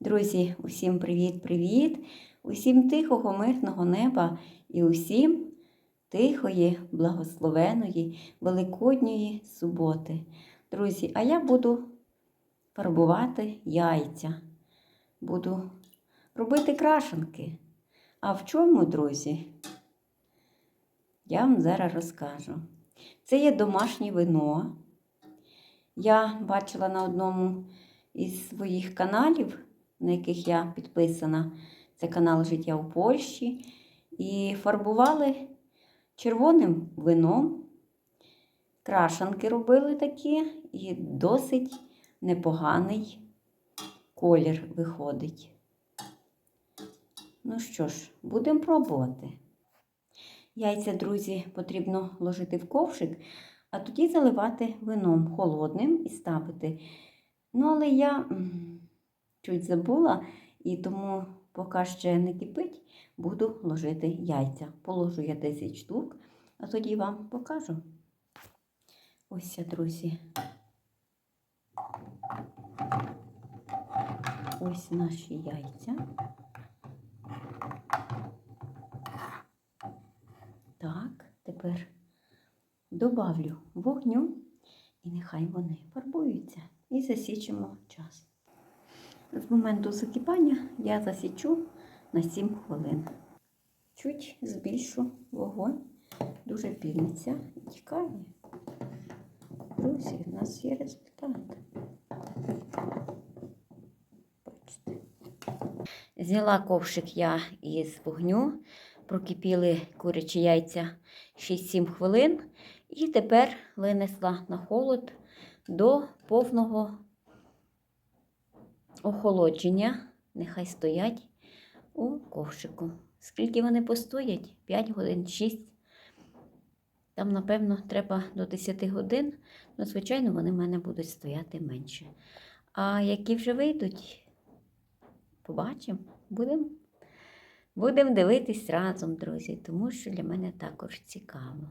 Друзі, усім привіт-привіт! Усім тихого, мирного неба і усім тихої, благословеної, великодньої суботи. Друзі, а я буду фарбувати яйця. Буду робити крашенки. А в чому, друзі? Я вам зараз розкажу. Це є домашнє вино. Я бачила на одному із своїх каналів, на яких я підписана, це канал Життя у Польщі. І фарбували червоним вином. Крашанки робили такі, і досить непоганий колір виходить. Ну що ж, будемо пробувати. Яйця, друзі, потрібно ложити в ковшик, а тоді заливати вином холодним і ставити. Ну, але я чуть забула, і тому, поки ще не кипить, буду ложити яйця. Положу я 10 штук, а тоді вам покажу. Ось, друзі. Ось наші яйця. Так, тепер добавлю вогню і нехай вони фарбуються. І засічимо час. З моменту закипання я засічу на 7 хвилин. Чуть збільшу вогонь, дуже пільниця тікає. Друзі, в нас є результат. Бачите. Зняла ковшик я із вогню, прокипіли курячі яйця 6-7 хвилин. І тепер винесла на холод до повного охолодження. Нехай стоять у ковшику. Скільки вони постоять? 5 годин, 6. Там, напевно, треба до 10 годин, ну, звичайно, вони в мене будуть стояти менше. А які вже вийдуть, побачимо, будемо будем дивитись разом, друзі, тому що для мене також цікаво.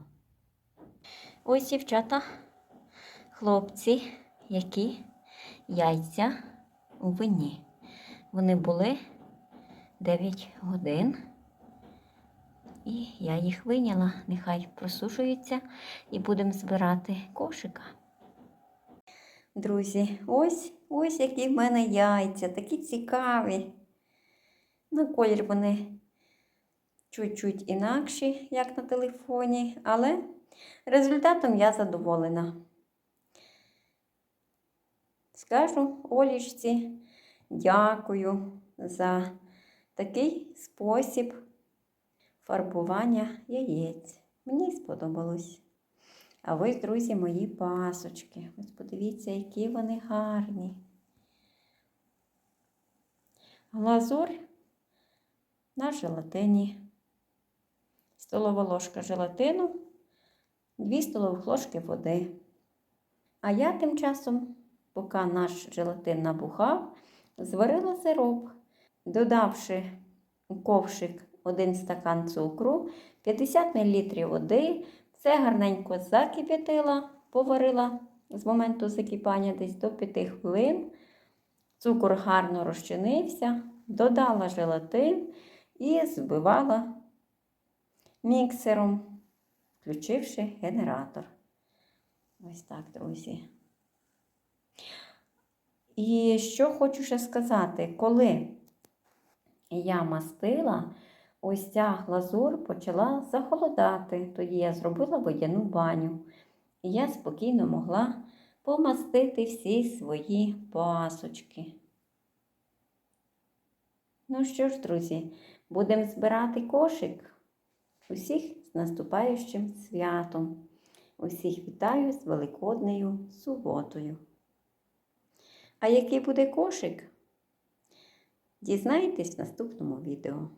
Ось дівчата, хлопці, які яйця у вині. Вони були 9 годин. І я їх виняла, нехай просушуються і будемо збирати кошика. Друзі, ось ось які в мене яйця, такі цікаві. На колір вони чуть-чуть інакші, як на телефоні, але результатом я задоволена. Скажу Олічці, дякую за такий спосіб фарбування яєць. Мені сподобалось. А ось, друзі, мої пасочки. Ось подивіться, які вони гарні. Глазур на желатині. Столова ложка желатину, 2 столових ложки води. А я тим часом, поки наш желатин набухав, зварила сироп, додавши у ковшик 1 стакан цукру, 50 мл води, все гарненько закип'ятила, поварила з моменту закипання десь до 5 хвилин. Цукор гарно розчинився, додала желатин і збивала міксером, включивши генератор. Ось так, друзі. І що хочу ще сказати, коли я мастила, ось ця глазур почала захолодати. Тоді я зробила водяну баню. І я спокійно могла помастити всі свої пасочки. Ну що ж, друзі, будемо збирати кошик. Усіх з наступаючим святом. Усіх вітаю з Великоднею суботою. А який буде кошик? Дізнайтесь в наступному відео.